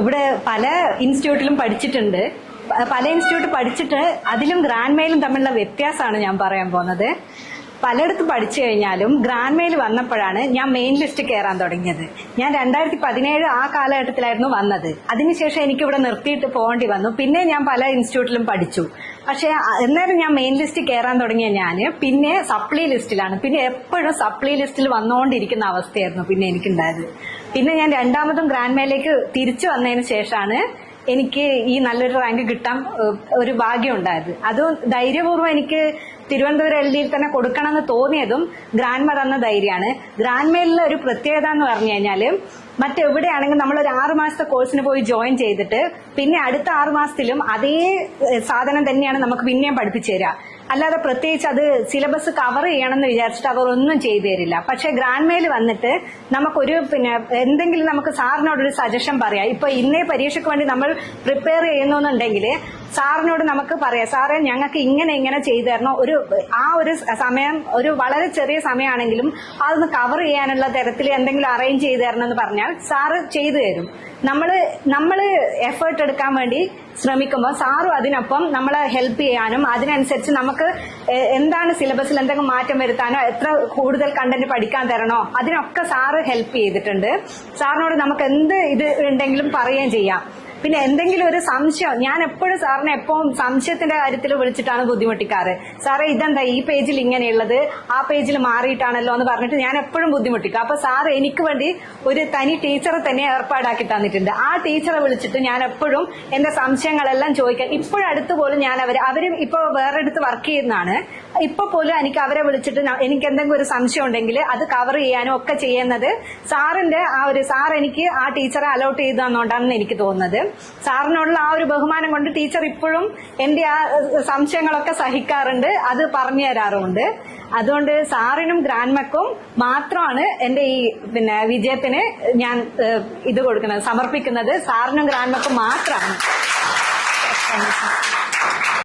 ഇവിടെ പല ഇൻസ്റ്റിറ്റ്യൂട്ടിലും പഠിച്ചിട്ടുണ്ട്. പല ഇൻസ്റ്റിറ്റ്യൂട്ട് പഠിച്ചിട്ട് അതിലും ഗ്രാൻഡ് മെയിലും തമ്മിലുള്ള വ്യത്യാസമാണ് ഞാൻ പറയാൻ പോകുന്നത്. പലയിടത്ത് പഠിച്ചു കഴിഞ്ഞാലും ഗ്രാൻഡ് മെയിൽ വന്നപ്പോഴാണ് ഞാൻ മെയിൻ ലിസ്റ്റ് കയറാൻ തുടങ്ങിയത്. ഞാൻ രണ്ടായിരത്തി പതിനേഴ് ആ കാലഘട്ടത്തിലായിരുന്നു വന്നത്. അതിനുശേഷം എനിക്ക് ഇവിടെ നിർത്തിയിട്ട് പോകേണ്ടി വന്നു. പിന്നെ ഞാൻ പല ഇൻസ്റ്റിറ്റ്യൂട്ടിലും പഠിച്ചു. പക്ഷേ എന്നേരം ഞാൻ മെയിൻ ലിസ്റ്റ് കയറാൻ തുടങ്ങിയ ഞാൻ പിന്നെ സപ്ലി ലിസ്റ്റിലാണ് പിന്നെ എപ്പോഴും സപ്ലി ലിസ്റ്റിൽ വന്നുകൊണ്ടിരിക്കുന്ന അവസ്ഥയായിരുന്നു പിന്നെ എനിക്കുണ്ടായത്. പിന്നെ ഞാൻ രണ്ടാമതും ഗ്രാൻഡ് മേലേക്ക് തിരിച്ചു വന്നതിന് ശേഷമാണ് എനിക്ക് ഈ നല്ലൊരു റാങ്ക് കിട്ടാൻ ഒരു ഭാഗ്യം ഉണ്ടായത്. അതും ധൈര്യപൂർവം എനിക്ക് തിരുവനന്തപുരം എൽ ഡിയിൽ തന്നെ കൊടുക്കണമെന്ന് തോന്നിയതും ഗ്രാൻഡ്മ തന്ന ധൈര്യമാണ്. ഗ്രാൻഡ്മയിലെ ഒരു പ്രത്യേകത എന്ന് പറഞ്ഞു കഴിഞ്ഞാൽ മറ്റെവിടെയാണെങ്കിൽ നമ്മൾ ഒരു ആറു മാസത്തെ കോഴ്സിന് പോയി ജോയിൻ ചെയ്തിട്ട് പിന്നെ അടുത്ത ആറു മാസത്തിലും അതേ സാധനം തന്നെയാണ് നമുക്ക് പിന്നെയും പഠിപ്പിച്ചു തരിക അല്ലാതെ പ്രത്യേകിച്ച് അത് സിലബസ് കവർ ചെയ്യണമെന്ന് വിചാരിച്ചിട്ട് അവർ ഒന്നും ചെയ്തു തരില്ല. പക്ഷെ ഗ്രാൻഡ് മെയിൽ വന്നിട്ട് നമുക്കൊരു പിന്നെ എന്തെങ്കിലും നമുക്ക് സാറിനോടൊരു സജഷൻ പറയാം. ഇപ്പൊ ഇന്നേ പരീക്ഷയ്ക്ക് വേണ്ടി നമ്മൾ പ്രിപ്പയർ ചെയ്യുന്നുണ്ടെങ്കിൽ സാറിനോട് നമുക്ക് പറയാം. സാറേ ഞങ്ങൾക്ക് ഇങ്ങനെ ഇങ്ങനെ ചെയ്തു തരണം. ഒരു ആ ഒരു സമയം ഒരു വളരെ ചെറിയ സമയമാണെങ്കിലും അതൊന്ന് കവർ ചെയ്യാനുള്ള തരത്തിൽ എന്തെങ്കിലും അറേഞ്ച് ചെയ്തു തരണം എന്ന് പറഞ്ഞാൽ സാറ് ചെയ്തു തരും. നമ്മൾ നമ്മൾ എഫേർട്ട് എടുക്കാൻ വേണ്ടി ശ്രമിക്കുമ്പോൾ സാറും അതിനൊപ്പം നമ്മളെ ഹെൽപ്പ് ചെയ്യാനും അതിനനുസരിച്ച് നമുക്ക് എന്താണ് സിലബസിൽ എന്തെങ്കിലും മാറ്റം വരുത്താനോ എത്ര കൂടുതൽ കണ്ടന്റ് പഠിക്കാൻ തരണോ അതിനൊക്കെ സാറ് ഹെൽപ്പ് ചെയ്തിട്ടുണ്ട്. സാറിനോട് നമുക്ക് എന്ത് ഇത് ഉണ്ടെങ്കിലും പറയുകയും ചെയ്യാം. പിന്നെ എന്തെങ്കിലും ഒരു സംശയം ഞാൻ എപ്പോഴും സാറിനെ എപ്പോഴും സംശയത്തിന്റെ കാര്യത്തിൽ വിളിച്ചിട്ടാണ് ബുദ്ധിമുട്ടിക്കാറ്. സാറേ ഇതെന്താ ഈ പേജിൽ ഇങ്ങനെയുള്ളത്? ആ പേജിൽ മാറിയിട്ടാണല്ലോ എന്ന് പറഞ്ഞിട്ട് ഞാൻ എപ്പോഴും ബുദ്ധിമുട്ടിക്കും. അപ്പൊ സാർ എനിക്ക് വേണ്ടി ഒരു തനി ടീച്ചറെ തന്നെ ഏർപ്പാടാക്കി തന്നിട്ടുണ്ട്. ആ ടീച്ചറെ വിളിച്ചിട്ട് ഞാൻ എപ്പോഴും എന്റെ സംശയങ്ങളെല്ലാം ചോദിക്കാം. ഇപ്പോഴടുത്ത് പോലും ഞാൻ അവർ അവരും ഇപ്പൊ വേറെ അടുത്ത് വർക്ക് ചെയ്യുന്നതാണ്. ഇപ്പൊ പോലും എനിക്ക് അവരെ വിളിച്ചിട്ട് എനിക്ക് എന്തെങ്കിലും ഒരു സംശയം ഉണ്ടെങ്കിൽ അത് കവർ ചെയ്യാനും ഒക്കെ ചെയ്യുന്നത് സാറിന്റെ ആ ഒരു സാർ എനിക്ക് ആ ടീച്ചറെ അലോട്ട് ചെയ്തു തന്നോണ്ടാണെന്ന് എനിക്ക് തോന്നുന്നത്. സാറിനോടുള്ള ആ ഒരു ബഹുമാനം കൊണ്ട് ടീച്ചർ ഇപ്പോഴും എന്റെ ആ സംശയങ്ങളൊക്കെ സഹിക്കാറുണ്ട്. അത് പറഞ്ഞു തരാറുമുണ്ട്. അതുകൊണ്ട് സാറിനും ഗ്രാൻഡ്മക്കും മാത്രമാണ് എന്റെ ഈ പിന്നെ വിജയത്തിന് ഞാൻ ഇത് കൊടുക്കുന്നത് സമർപ്പിക്കുന്നത്. സാറിനും ഗ്രാൻഡ്മക്കും മാത്രമാണ്.